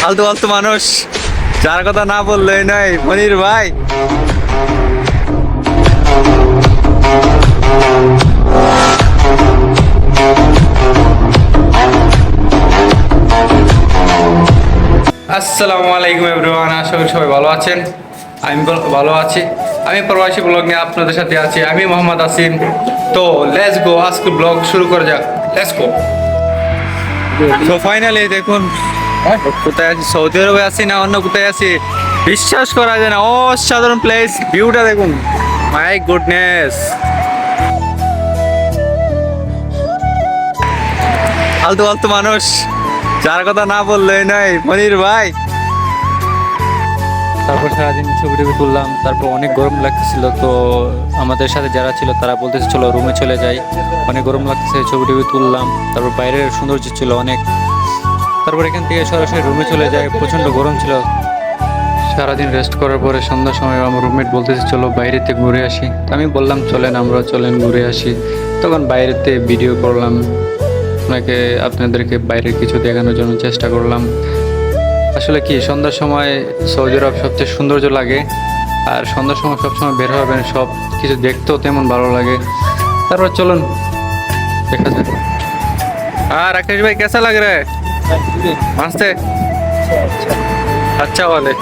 ফালতু ফালতু মানুষ, যার কথা না বললেই নয় মনির ভাই। আসসালামু আলাইকুম এভরিওয়ান আশা করি সবাই ভালো আছেন। আমি ভালো আছি। আমি প্রবাসী ব্লগ নিয়ে আপনাদের সাথে আছি। আমি মোহাম্মদ আসিম। তো লেটস গো আজকে ব্লগ শুরু করা যাক। লেটস গো তো ফাইনালি দেখুন, কোথায় আছি? সৌদি আরবে আছি না অন্য কোথায় আছি? বিশ্বাস করা যায় না, অসাধারণ প্লেস ভিউটা দেখুন। মাই গুডনেস ফালতু ফালতু মানুষ, যার কথা না বললেই নয়, মনির ভাই। তারপর সারাদিন ছবি টবি তুললাম, তারপর অনেক গরম লাগতেছিল, তো আমাদের সাথে যারা ছিল তারা বলতেছে, চলো রুমে চলে যাই। অনেক গরম লাগতেছে ছবি টবি তুললাম, তারপর বাইরের সৌন্দর্য ছিল অনেক। তারপর এখান থেকে সরাসরি রুমে চলে যায় প্রচণ্ড গরম ছিল। সারাদিন রেস্ট করার পরে সন্ধ্যার সময় আমার রুমমেট বলতেছে, চলো বাইরেতে ঘুরে আসি। তো আমি বললাম, চলেন আমরা চলেন ঘুরে আসি। তখন বাইরেতে ভিডিও করলাম আপনাকে আপনাদেরকে বাইরের কিছু দেখানোর জন্য চেষ্টা করলাম। আসলে কি সন্ধ্যার সময় সৌদি আরব সবচেয়ে সৌন্দর্য লাগে আর সন্ধ্যার সময় সবসময় বের হবেন সব কিছু দেখতেও তেমন ভালো লাগে। তারপর চলুন দেখা যাক। আর রাকেশ ভাই কেসা লাগ রে? হ্যাঁ, মাস্তে। আচ্ছা, আচ্ছা।, আচ্ছা বলে।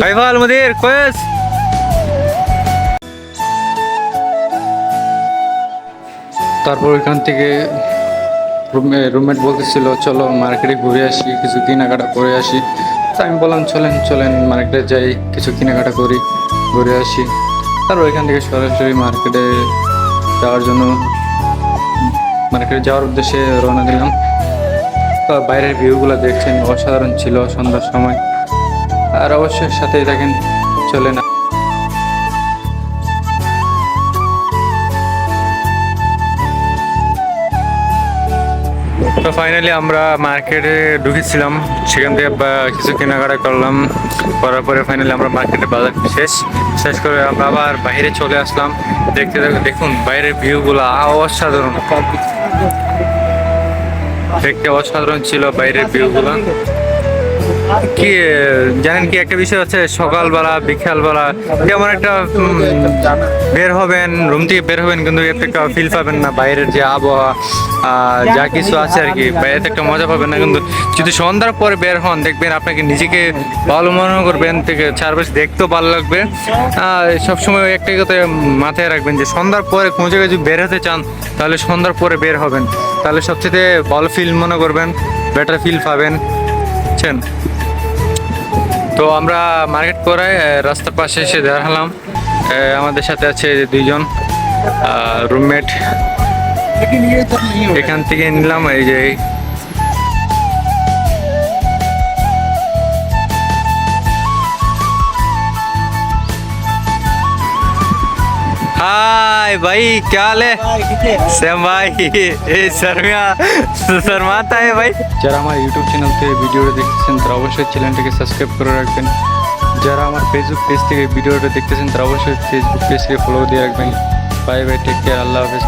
كيف المدير كويس؟ তারপর এখান থেকে রুমমেট বলতেছিল, চলো মার্কেটে ঘুরে আসি, কিছু কেনাকাটা করে আসি। তা আমি বললাম, চলেন চলেন মার্কেটে যাই, কিছু কেনাকাটা করি, ঘুরে আসি। তারপর এখান থেকে সরাসরি মার্কেটে যাওয়ার জন্য মার্কেটে যাওয়ার উদ্দেশ্যে রওনা দিলাম। বাইরের ভিউগুলো দেখছেন, অসাধারণ ছিল সন্ধ্যার সময়। আর অবশ্যই সাথেই থাকেন। চলেন তো ফাইনালি আমরা মার্কেটে ঢুকেছিলাম। সেখান থেকে কিছু কেনাকাটা করলাম। করার পরে ফাইনালি আমরা মার্কেটে বাজার শেষ। শেষ করে আমরা আবার বাইরে চলে আসলাম। দেখতে দেখুন, বাইরের ভিউগুলো অসাধারণ। দেখতে অসাধারণ ছিল বাইরের ভিউগুলো কি, জানেন কি, একটা বিষয় হচ্ছে সকালবেলা, বিকালবেলা যেমন একটা বের হবেন, রুম থেকে বের হবেন, কিন্তু এর একটা ফিল পাবেন না, বাইরের যে আবহাওয়া যা কিছু আছে আর কি বাইরে একটা মজা পাবেন না, কিন্তু যদি সন্ধ্যার পরে বের হন, দেখবেন আপনাকে নিজেকে ভালো মনে করবেন, থেকে চারপাশ দেখতেও ভালো লাগবে। সবসময় একটাই কথা মাথায় রাখবেন যে, সন্ধ্যার পরে কোনো জায়গায় যদি বের হতে চান, তাহলে সন্ধ্যার পরে বের হবেন। তাহলে সবচেয়ে ভালো ফিল মনে করবেন বেটার ফিল পাবেন, বুঝছেন? তো আমরা মার্কেট করে আহ, রাস্তার পাশে এসে দাঁড়ালাম। আহ, আমাদের সাথে আছে দুইজন রুমমেট এখান থেকে নিলাম এই যে। हाय भाई क्या हाल है सेम भाई ए शर्मा शर्माता है भाई যারা আমার ইউটিউব চ্যানেল থেকে ভিডিওটা দেখতেছেন তারা অবশ্যই চ্যানেলটাকে সাবস্ক্রাইব করে রাখবেন যারা আমার ফেসবুক পেজ থেকে ভিডিওটা দেখতেছেন তারা অবশ্যই ফেসবুক পেজকে ফলো দিয়ে রাখবেন বাই বাই টেক কেয়ার আল্লাহ হাফেজ